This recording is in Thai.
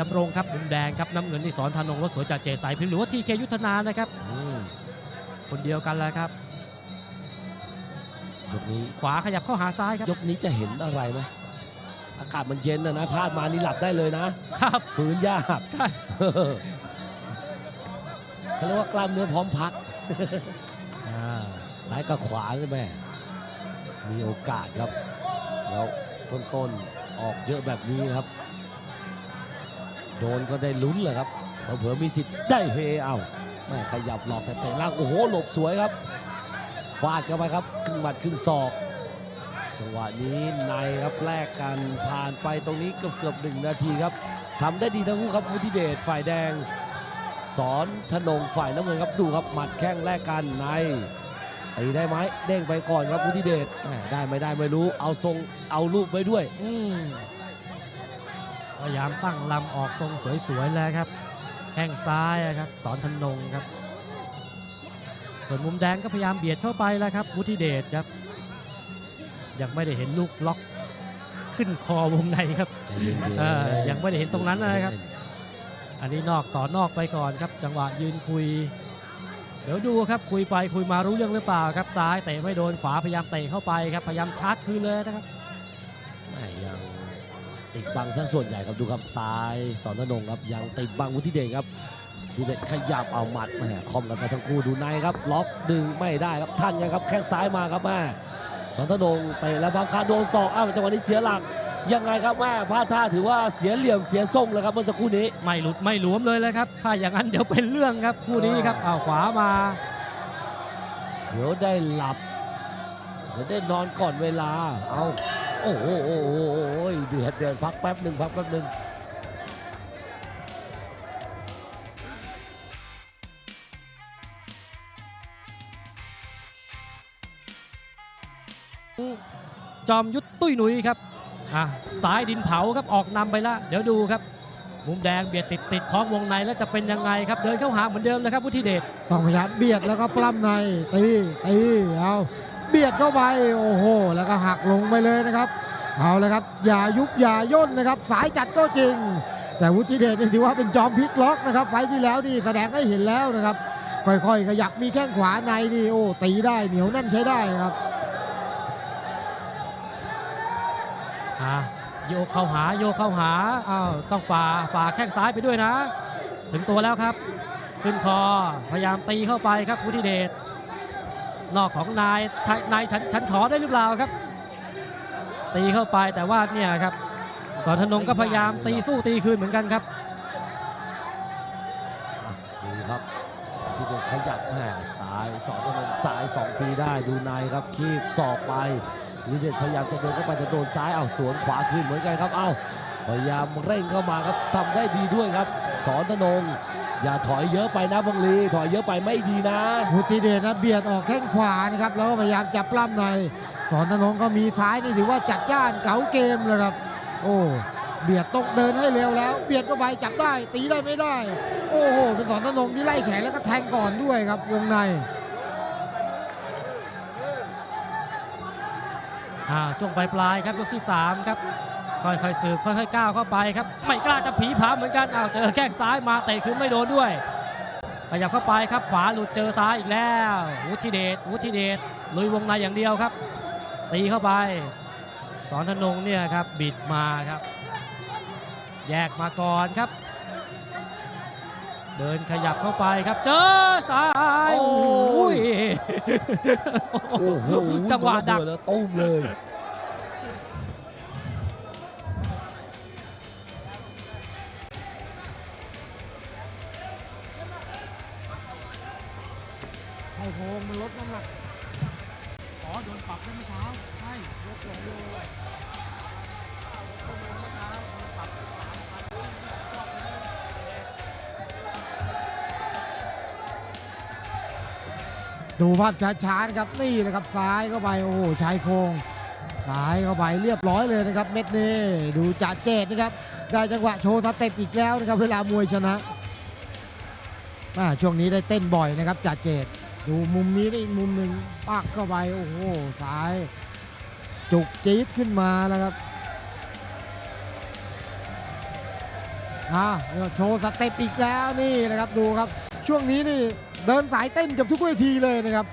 ดำรงครับมุมแดงครับน้ำเงินนี่สอนธนงรถสวยจากเจสายพิมพ์หรือว่าทีเคยุทธนานะครับอืมคนเดียวกันแล้วครับยกนี้ขวาขยับเข้าหาซ้ายครับยกนี้จะเห็นอะไรไหมอากาศมันเย็นนะนะพลาดมานี่หลับได้เลยนะครับฝืนยากใช่เขาเรียกว่ากล้ามเนื้อพร้อมพักอ่าซ้ายกับขวาใช่ไหมมีโอกาสครับ แล้วต้นๆออกเยอะแบบนี้ครับ โดนก็ได้ลุ้นเลยครับเผื่อมีสิทธิ์ได้เฮเอาแม่ขยับหลอกแต่เตะล่างโอ้โหหลบสวยครับฟาดเข้าไปครับครึ่งหมัดครึ่งศอกจังหวะนี้ในครับแลกกันผ่านไปตรงนี้เกือบเกือบหนึ่งนาทีครับทำได้ดีทั้งคู่ครับวุฒิเดชฝ่ายแดง สอนธนงฝ่ายน้ำเงินครับดูครับหมัดแข้งแลกกันในตีได้ไหมเด้งไปก่อนครับวุฒิเดชได้ไม่ได้ไม่รู้เอาทรงเอารูปไว้ด้วย อื พยายามตั้งลำออกทรงสวยๆแล้วครับ แข้งซ้ายอะครับสอนธนงครับ ส่วนมุมแดงก็พยายามเบียดเข้าไปแล้วครับวุฒิเดชครับ ยังไม่ได้เห็นลูกล็อกขึ้นคอวงในครับใจเย็นๆเออยังไม่ได้เห็นตรงนั้นนะครับ อันนี้นอกต่อนอกไปก่อนครับ จังหวะยืนคุย เดี๋ยวดูครับคุยไปคุยมารู้เรื่องหรือเปล่าครับซ้ายเตะไม่โดนขวาพยายามเตะเข้าไปครับพยายามชาร์จคืนเลยนะครับแหม่ยัง ติดบังซะส่วนใหญ่ครับดูครับซ้ายสอนธนงครับยังติดบังวุฒิเดชครับวุฒิเดชขยับเอาหมัดแหม่คอมกันไปทั้งคู่ดูในครับ ล็อกดึงไม่ได้ครับท่านยังครับแข้งซ้ายมาครับแม่สอนธนงเตะแล้วพับคาโดนศอกอ้าวจังหวะนี้เสียหลักยังไงครับแม่พลาดท่าถือว่าเสียเหลี่ยมเสียทรงเลยครับเมื่อสักครู่นี้ไม่หลุดไม่หลวมเลยเลยครับถ้าอย่างนั้นเดี๋ยวเป็นเรื่องครับคู่นี้ครับอ้าวขวามาเดี๋ยวได้หลับเดี๋ยวได้นอนก่อนเวลาเอา โอ้โหโอ้โหโอ้โหเดือดเดือดพักแป๊บหนึ่งพักแป๊บหนึ่งจอมยุทธตุ้ยหนุยครับอะสายดินเผาครับออกนำไปแล้วเดี๋ยวดูครับ มุมแดงเบียดติดติดของวงในแล้วจะเป็นยังไงครับ เดินเข้าหาเหมือนเดิมเลยครับวุฒิเดชต้องพยายามเบียดแล้วก็ปล้ำในตีตีเอา เบียดเข้าไปโอ้โห แล้วก็หักลงไปเลยนะครับ เอาเลยครับ อย่ายุบอย่าย่นนะครับ สายจัดก็จริง แต่วุฒิเดชนี่ถือว่าเป็นจอมพลิกล็อกนะครับ ไฟที่แล้วนี่แสดงให้เห็นแล้วนะครับ ค่อยๆ ขยับมีแข้งขวาในนี่โอ้ตีได้เหนียวแน่นใช้ได้ครับอะโยกเข้าหาโยกเข้าหาอ้าวต้องฝ่าฝ่าแข้งซ้ายไปด้วยนะ ถึงตัวแล้วครับ ขึ้นคอพยายามตีเข้าไปครับวุฒิเดช นอกของนายนายฉันฉันขอได้หรือเปล่าครับ ตีเข้าไปแต่ว่าเนี่ยครับสอนธนงก็พยายามตีสู้ตีคืนเหมือนกันครับดูครับที่โดนขยับแม่สายสองตนงสายสองทีได้ดูในครับคีบศอกไปวิเดชพยายามจะเดินเข้าไปแต่โดนซ้ายเอาสวนขวาคืนเหมือนกันครับเอา พยายามเร่งเข้ามาครับทำได้ดีด้วยครับ สอนธนง อย่าถอยเยอะไปนะบังลีถอยเยอะไปไม่ดีนะวุฒิเดชนะเบียดออกแข้งขวานะครับแล้วก็พยายามจับปล้ำในสอนธนงก็มีซ้ายนี่ถือว่าจัดจ้านเก๋าเกมเลยครับ โอ้เบียดต้องเดินให้เร็วแล้ว เบียดเข้าไปจับได้ ตีได้ไม่ได้ โอ้โหเป็นสอนธนงที่ไล่แขนแล้วก็แทงก่อนด้วยครับวงในอ่าช่วงปลายปลายๆครับยกที่3ครับ ค่อยๆสืบค่อยๆก้าวเข้าไปครับ ไม่กล้าจะผีผามเหมือนกันอ้าวเจอแข้งซ้ายมาเตะคืนไม่โดนด้วย ขยับเข้าไปครับขวาหลุดเจอซ้ายอีกแล้ววุฒิเดชวุฒิเดชลุยวงในอย่างเดียวครับ ตีเข้าไป สอนธนงเนี่ยครับบิดมาครับ แยกมาก่อนครับ เดินขยับเข้าไปครับ เจอซ้ายโอ้โอ้ยโอ้โหจังหวะดักแล้วตุ้มเลย อ้โคงมันลดน้ำหนักอ๋อโดนปรับเมื่อเช้าใช่ลดลงเลยดูภาพช้าๆนะครับนี่เลยครับซ้ายเข้าไปโอ้โหชายโครงซ้ายเข้าไปเรียบร้อยเลยนะครับ เม็ดนี้ดูจ่าเจดนะครับ ได้จังหวะโชว์สเต็ปอีกแล้วนะครับ เวลามวยชนะช่วงนี้ได้เต้นบ่อยนะครับจ่าเจด ดูมุมนี้ได้อีกมุมหนึ่งปักเข้าไปโอ้โหสาย จุกจี๊ดขึ้นมาแล้วครับอ่าโชว์สเต็ปอีกแล้วนี่นะครับดูครับ ช่วงนี้นี่เดินสายเต้นกับทุกเวทีเลยนะครับ